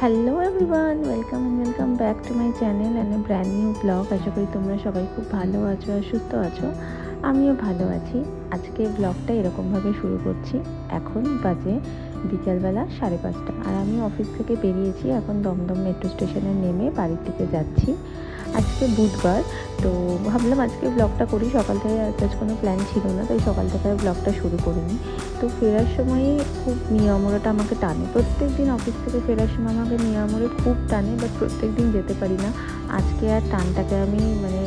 Hello everyone welcome and welcome back to my channel and brand new vlog আশা করি তোমরা সবাই খুব ভালো আছো আর সুস্থ আছো। আমিও ভালো আছি। আজকে ব্লগটা এরকমভাবে শুরু করছি। এখন বাজে বিকালবেলা সাড়ে পাঁচটা। আর আমি অফিস থেকে বেরিয়েছি। এখন দমদম মেট্রো স্টেশনে নেমে বাড়ির দিকে যাচ্ছি। আজকে বুধবার, তো ভাবলাম আজকে ব্লগটা করি। সকাল থেকে আজ কোনো প্ল্যান ছিল না, তাই সকাল থেকে ব্লগটা শুরু করিনি। তো ফেরার সময় খুব নিয়মরটা আমাকে টানে। প্রত্যেক দিন অফিস থেকে ফেরার সময় আমাকে নিয়মরে খুব টানে বাট প্রত্যেক দিন যেতে পারি না। আজকে আর টানটাকে আমি মানে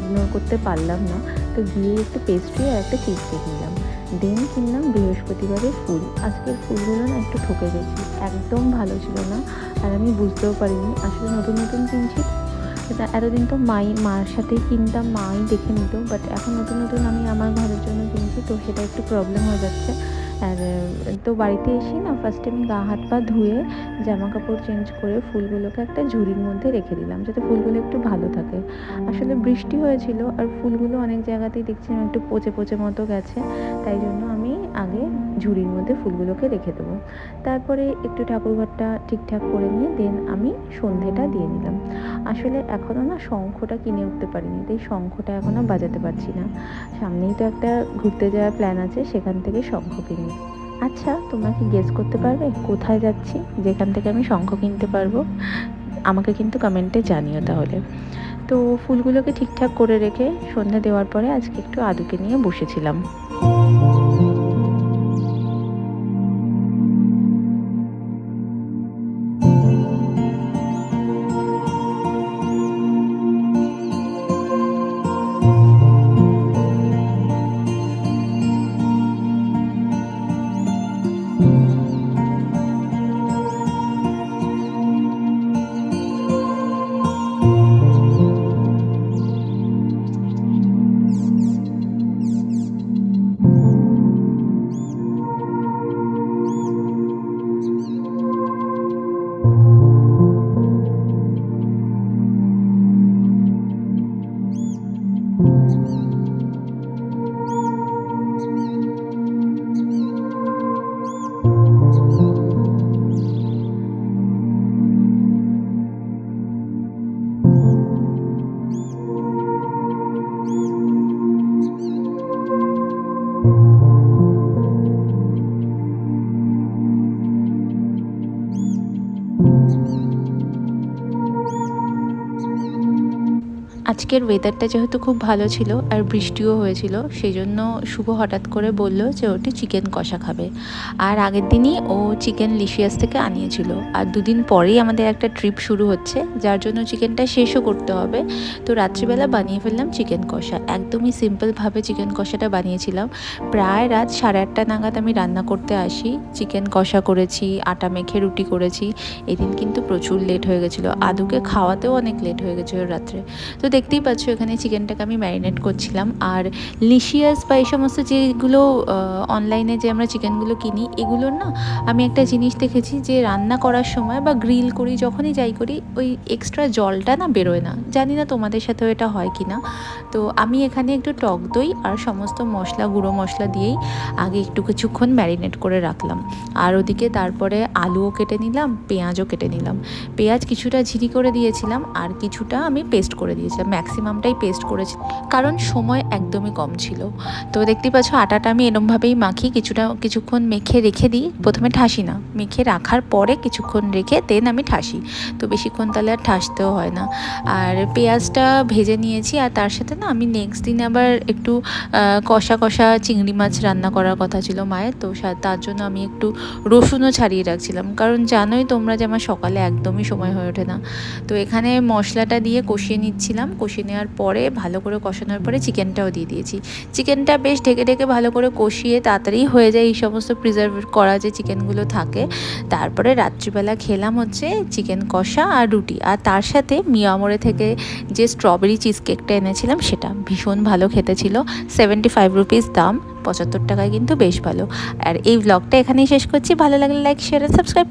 ইগনোর করতে পারলাম না। তো গিয়ে একটু পেস্ট্রি আর একটা চিজ কেক নিলাম। দেন কিনলাম বৃহস্পতিবারের ফুল। আজকের ফুলগুলো না একটু ঠকে গেছি। একদম ভালো ছিল না, আর আমি বুঝতেও পারিনি। আসলে নতুন নতুন কিনছি এটা এতদিন তো মাই, মার সাথেই কিনতাম মাই দেখে নিত বাট এখন নতুন নতুন আমি আমার ঘরের জন্য কিনছি, তো সেটা একটু প্রবলেম হয়ে যাচ্ছে। আর, তো বাড়িতে এসে না ফার্স্টে আমি গা হাত পা ধুয়ে জামা কাপড় চেঞ্জ করে ফুলগুলোকে একটা ঝুড়ির মধ্যে রেখে দিলাম যাতে ফুলগুলো একটু ভালো থাকে। আসলে বৃষ্টি হয়েছিল আর ফুলগুলো অনেক জায়গাতেই দেখছিলাম একটু পচে পচে মতো গেছে, তাই জন্য আমি আগে ঝুড়ির মধ্যে ফুলগুলোকে রেখে দেবো। তারপরে একটু ঠাকুরঘরটা ঠিকঠাক করে নিয়ে দেন আমি সন্ধেটা দিয়ে নিলাম। আসলে এখনও না শঙ্খটা কিনে উঠতে পারিনি, তাই শঙ্খটা এখনও বাজাতে পারছি না। সামনেই তো একটা ঘুরতে যাওয়ার প্ল্যান আছে, সেখান থেকে শঙ্খ কিনি আচ্ছা তোমরা কি গেস করতে পারবে? কোথায় যাচ্ছি? যেখান থেকে আমি শঙ্খ কিনতে পারব? আমাকে কিন্তু কমেন্টে জানিও তাহলে। তো ফুলগুলোকে ঠিকঠাক করে রেখে সন্ধ্যা দেওয়ার পরে আজকে একটু আদুকে নিয়ে বসেছিলাম। Thank you. আজকের ওয়েদারটা যেহেতু খুব ভালো ছিল আর বৃষ্টিও হয়েছিল সেই জন্য শুভ হঠাৎ করে বলল যে ওটি চিকেন কষা খাবে। আর আগের দিনই ও চিকেন লিশিয়াস থেকে আনিয়েছিল। আর দুদিন পরেই আমাদের একটা ট্রিপ শুরু হচ্ছে, যার জন্য চিকেনটা শেষও করতে হবে। তো রাত্রিবেলা বানিয়ে ফেললাম চিকেন কষা। একদমই সিম্পলভাবে চিকেন কষাটা বানিয়েছিলাম। প্রায় রাত সাড়ে আটটা নাগাদ আমি রান্না করতে আসি। চিকেন কষা করেছি, আটা মেখে রুটি করেছি। এদিন কিন্তু প্রচুর লেট হয়ে গেছিল। আদুকে খাওয়াতেও অনেক লেট হয়ে গেছিল রাত্রে। তো দেখতেই পাচ্ছ, এখানে চিকেনটাকে আমি ম্যারিনেট করছিলাম। আর লিশিয়াস বা এই সমস্ত যেগুলো অনলাইনে যে আমরা চিকেনগুলো কিনি, এগুলোর না আমি একটা জিনিস দেখেছি যে রান্না করার সময় বা গ্রিল করি, যখনই যাই করি, ওই এক্সট্রা জলটা না বেরোয় না। জানি না তোমাদের সাথেও এটা হয় কি না তো আমি এখানে একটু টক দই আর সমস্ত মশলা, গুঁড়ো মশলা দিয়েই আগে একটু কিছুক্ষণ ম্যারিনেট করে রাখলাম। আর ওদিকে তারপরে আলুও কেটে নিলাম, পেঁয়াজও কেটে নিলাম। পেঁয়াজ কিছুটা ঝিরি করে দিয়েছিলাম, আর কিছুটা আমি পেস্ট করে দিয়েছিলাম। ম্যাক্সিমামটাই পেস্ট করেছি। কারণ সময় একদমই কম ছিল। তো দেখতেই পাচ্ছ, আটাটা আমি এরমভাবেই মাখি। কিছুটা, কিছুক্ষণ মেখে রেখে দিই। প্রথমে ঠাসি না। মেখে রাখার পরে কিছুক্ষণ রেখে দেন আমি ঠাসি। তো বেশিক্ষণ তাহলে আর ঠাসতেও হয় না। আর পেঁয়াজটা ভেজে নিয়েছি আর তার সাথে না আমি নেক্সট দিন আবার একটু কষা কষা চিংড়ি মাছ রান্না করার কথা ছিল মায়ের। তো তার জন্য আমি একটু রসুনও ছাড়িয়ে রাখছিলাম। কারণ জানোই তোমরা যে আমার সকালে একদমই সময় হয়ে ওঠে না। তো এখানে মশলাটা দিয়ে কষিয়ে নিচ্ছিলাম। কষিয়ে নেওয়ার পরে, ভালো করে কষানোর পরে চিকেনটাও দিয়ে দিয়েছি। চিকেনটা বেশ ঢেকে ঢেকে ভালো করে কষিয়ে তাড়াতাড়ি হয়ে যায় এই সমস্ত প্রিজার্ভ করা যে চিকেনগুলো থাকে। তারপরে রাত্রিবেলা খেলাম হচ্ছে চিকেন কষা আর রুটি। আর তার সাথে মিয়ামোড়ে থেকে যে স্ট্রবেরি চিজ কেকটা এনেছিলাম সেটা ভীষণ ভালো খেতে ছিল। সেভেন্টি ফাইভ রুপিস দাম, পঁচাত্তর টাকায় কিন্তু বেশ ভালো। আর এই ব্লগটা এখানেই শেষ করছি। ভালো লাগলে লাইক শেয়ার সাবস্ক্রাইব